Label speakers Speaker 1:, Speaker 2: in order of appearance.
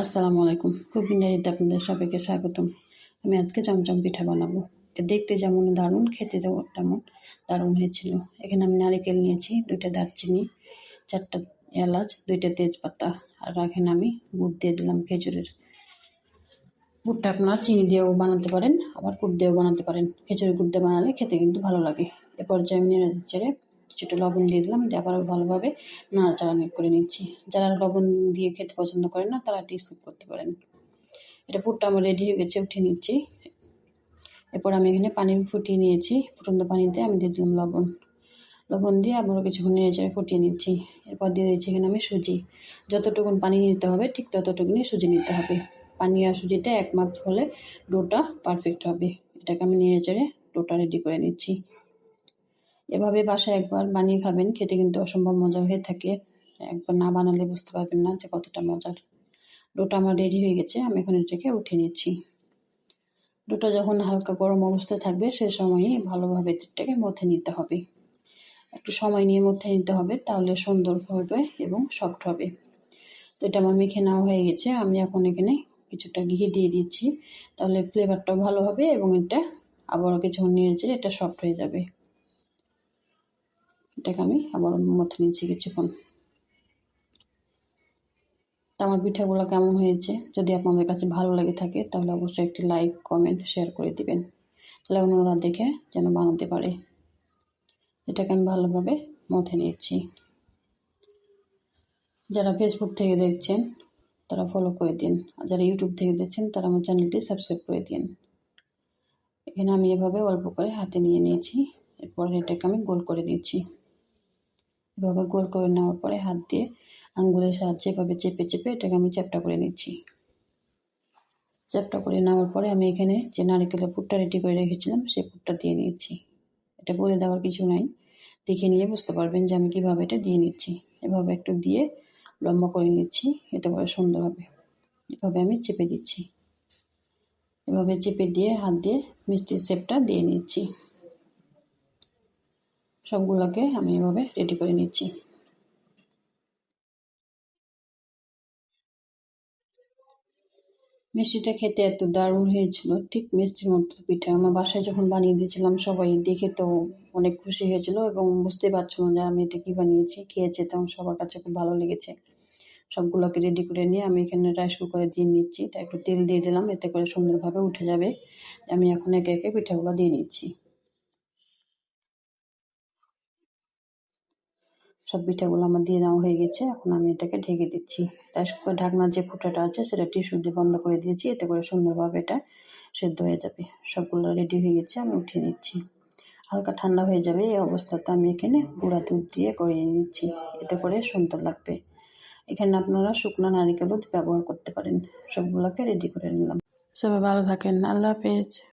Speaker 1: আসসালামু আলাইকুম। কুকিং ডায়েরিতে আপনাদের সবাইকে স্বাগতম। আমি আজকে চমচম পিঠা বানাবো। দেখতে যেমন দারুণ, খেতে তেমন দারুণ হয়েছিল। এখানে আমি নারিকেল নিয়েছি, দুইটা দারচিনি, চারটা এলাচ, দুইটা তেজপাতা, আর এখানে আমি গুড় দিয়ে দিলাম খেজুরের। গুড়টা আপনারা চিনি দিয়েও বানাতে পারেন, আবার গুড় দিয়েও বানাতে পারেন। খেজুরের গুড় দিয়ে বানালে খেতে কিন্তু ভালো লাগে। এ পর্যায়ে আমি ছেড়ে কিছুটা লবণ দিয়ে দিলাম, দিয়ে আবার ভালোভাবে নাড়াচাড়া করে নিচ্ছি। যারা লবণ দিয়ে খেতে পছন্দ করেন না, তারা এটি স্কিপ করতে পারেন। এটা পুরটা আমার রেডি হয়ে গেছে, উঠিয়ে নিচ্ছি। এরপর আমি এখানে পানি ফুটিয়ে নিয়েছি, ফুটন্ত পানিতে আমি দিয়ে দিলাম লবণ। লবণ দিয়ে আবারও কিছুক্ষণ নেড়ে ফুটিয়ে নিচ্ছি। এরপর দিয়ে দিচ্ছি এখানে আমি সুজি। যতটুকুন পানি নিতে হবে, ঠিক ততটুকুনি সুজি নিতে হবে। পানি আর সুজিটা এক মাপ হলে ডোটা পারফেক্ট হবে। এটাকে আমি নেড়ে চেড়ে ডোটা রেডি করে নিচ্ছি। এভাবে বাসায় একবার বানিয়ে খাবেন, খেতে কিন্তু অসম্ভব মজা হয়ে থাকে। একবার না বানালে বুঝতে পারবেন না যে কতটা মজার। ডোটা আমার রেডি হয়ে গেছে, আমি এখন এটাকে উঠিয়ে নিচ্ছি। ডোটা যখন হালকা গরম অবস্থায় থাকবে, সে সময়ই ভালোভাবে এটাকে মথে নিতে হবে। একটু সময় নিয়ে মধ্যে নিতে হবে, তাহলে সুন্দর হবে এবং সফট হবে। তো এটা আমার মেখে নেওয়া হয়ে গেছে, আমি এখন এখানে কিছুটা ঘি দিয়ে দিচ্ছি। তাহলে ফ্লেভারটাও ভালো হবে এবং এটা আবারও নিয়ে এটা সফট হয়ে যাবে। এটাকে আমি আবার মথে নিচ্ছি কিছুক্ষণ। আমার পিঠাগুলো কেমন হয়েছে? যদি আপনাদের কাছে ভালো লেগে থাকে, তাহলে অবশ্যই একটি লাইক, কমেন্ট, শেয়ার করে দিবেন। তাহলে অন্যরা দেখে যেন বানাতে পারে। এটাকে আমি ভালোভাবে মথে নিচ্ছি। যারা ফেসবুক থেকে দেখছেন, তারা ফলো করে দিন। আর যারা ইউটিউব থেকে দেখছেন, তারা আমার চ্যানেলটি সাবস্ক্রাইব করে দিন। এখানে আমি এভাবে অল্প করে হাতে নিয়ে নিয়েছি। এরপর এটাকে আমি গোল করে দিচ্ছি এভাবে গোল করে নেওয়ার পরে হাত দিয়ে আঙ্গুলের সাহায্যে এভাবে চেপে চেপে এটাকে আমি চ্যাপটা করে নিচ্ছি। চ্যাপটা করে নেওয়ার পরে আমি এখানে যে নারকেলের পুরটা রেডি করে রেখেছিলাম, সেই পুরটা দিয়ে নিচ্ছি। এটা বলে দেওয়ার কিছু নাই। দেখে নিয়ে বুঝতে পারবেন যে আমি কীভাবে এটা দিয়ে নিচ্ছি। এভাবে একটু দিয়ে লম্বা করে নিচ্ছি, এতে করে সুন্দর হবে। এভাবে আমি চেপে দিচ্ছি। এভাবে চেপে দিয়ে হাত দিয়ে মিষ্টির শেপটা দিয়ে নিচ্ছি। সবগুলোকে আমি এভাবে রেডি করে নিচ্ছি। মিষ্টিটা খেতে এত দারুণ হয়েছিল, ঠিক মিষ্টির মতো পিঠা। আমার বাসায় যখন বানিয়ে দিয়েছিলাম সবাই দেখে তো অনেক খুশি হয়েছিল এবং বুঝতে পারছিল যে আমি এটা কী বানিয়েছি খেয়েছে তখন সবার কাছে খুব ভালো লেগেছে। সবগুলোকে রেডি করে নিয়ে আমি এখানে রাইস কুকারে দিয়ে নিচ্ছি। তা একটু তেল দিয়ে দিলাম, এতে করে সুন্দরভাবে উঠে যাবে। আমি এখন একে একে পিঠাগুলো দিয়ে নিচ্ছি। সব পিঠাগুলো আমার দিয়ে নেওয়া হয়ে গেছে, এখন আমি এটাকে ঢেকে দিচ্ছি। রাইস কুকার ঢাকনার যে ফুটাটা আছে, সেটা টিস্যু দিয়ে বন্ধ করে দিয়েছি, এতে করে সুন্দরভাবে এটা সেদ্ধ হয়ে যাবে। সবগুলো রেডি হয়ে গেছে, আমি উঠিয়ে নিচ্ছি। হালকা ঠান্ডা হয়ে যাবে, এই অবস্থাতে আমি এখানে গুঁড়া দুধ দিয়ে করিয়ে নিচ্ছি, এতে করে সুন্দর লাগবে। এখানে আপনারা শুকনো নারিকেলও ব্যবহার করতে পারেন। সবগুলোকে রেডি করে নিলাম। সবাই ভালো থাকেন, আল্লাহ হাফেজ।